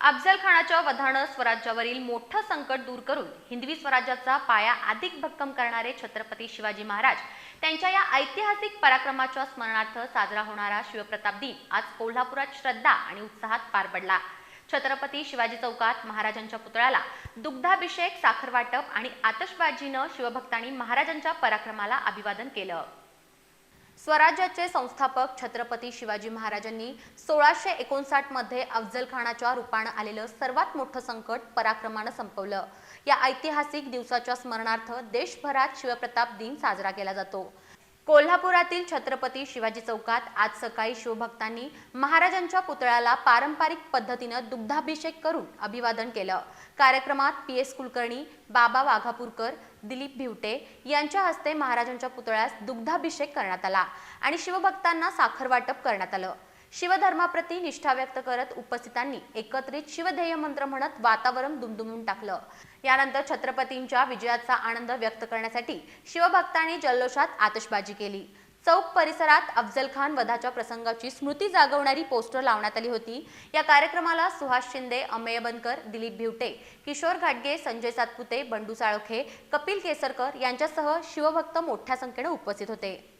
अफजल खानाच्या वधानं स्वराज्यावरील मोठं संकट दूर करून हिंदवी स्वराज्याचा पाया अधिक भक्कम करणारे छत्रपती शिवाजी महाराज त्यांच्या या ऐतिहासिक पराक्रमाच्या स्मरणार्थ साजरा होणारा शिवप्रताप दिन आज कोल्हापुरात श्रद्धा आणि उत्साहात पार पडला. छत्रपती शिवाजी चौकात महाराजांच्या पुतळ्याला दुग्धाभिषेक साखर वाटप आणि आतषबाजीनं शिवभक्तांनी महाराजांच्या पराक्रमाला अभिवादन केलं. स्वराज्याचे संस्थापक छत्रपती शिवाजी महाराजांनी सोळाशे एकोणसाठमध्ये अफजल खानाच्या रूपानं आलेलं सर्वात मोठं संकट पराक्रमानं संपवलं. या ऐतिहासिक दिवसाच्या स्मरणार्थ देशभरात शिवप्रताप दिन साजरा केला जातो. कोल्हापुरातील छत्रपती शिवाजी चौकात आज सकाळी शिवभक्तांनी महाराजांच्या पुतळ्याला पारंपरिक पद्धतीनं दुग्धाभिषेक करून अभिवादन केलं. कार्यक्रमात पी एस कुलकर्णी बाबा वाघापूरकर दिलीप भिवटे यांच्या हस्ते महाराजांच्या पुतळ्यास दुग्धाभिषेक करण्यात आला आणि शिवभक्तांना साखर वाटप करण्यात आलं. शिवधर्माप्रती निष्ठा व्यक्त करत उपस्थितांनी एकत्रित शिवध्येय मंत्र म्हणत वातावरण दुमदुमून टाकलं. यानंतर छत्रपतींच्या विजयाचा आनंद व्यक्त करण्यासाठी शिवभक्तांनी जल्लोषात आतषबाजी केली. चौक परिसरात अफजल खान वधाच्या प्रसंगाची स्मृती जागवणारी पोस्टर लावण्यात आली होती. या कार्यक्रमाला सुहास शिंदे अमेय बनकर दिलीप भिवटे किशोर घाटगे संजय सातपुते बंडू साळोखे कपिल केसरकर यांच्यासह शिवभक्त मोठ्या संख्येने उपस्थित होते.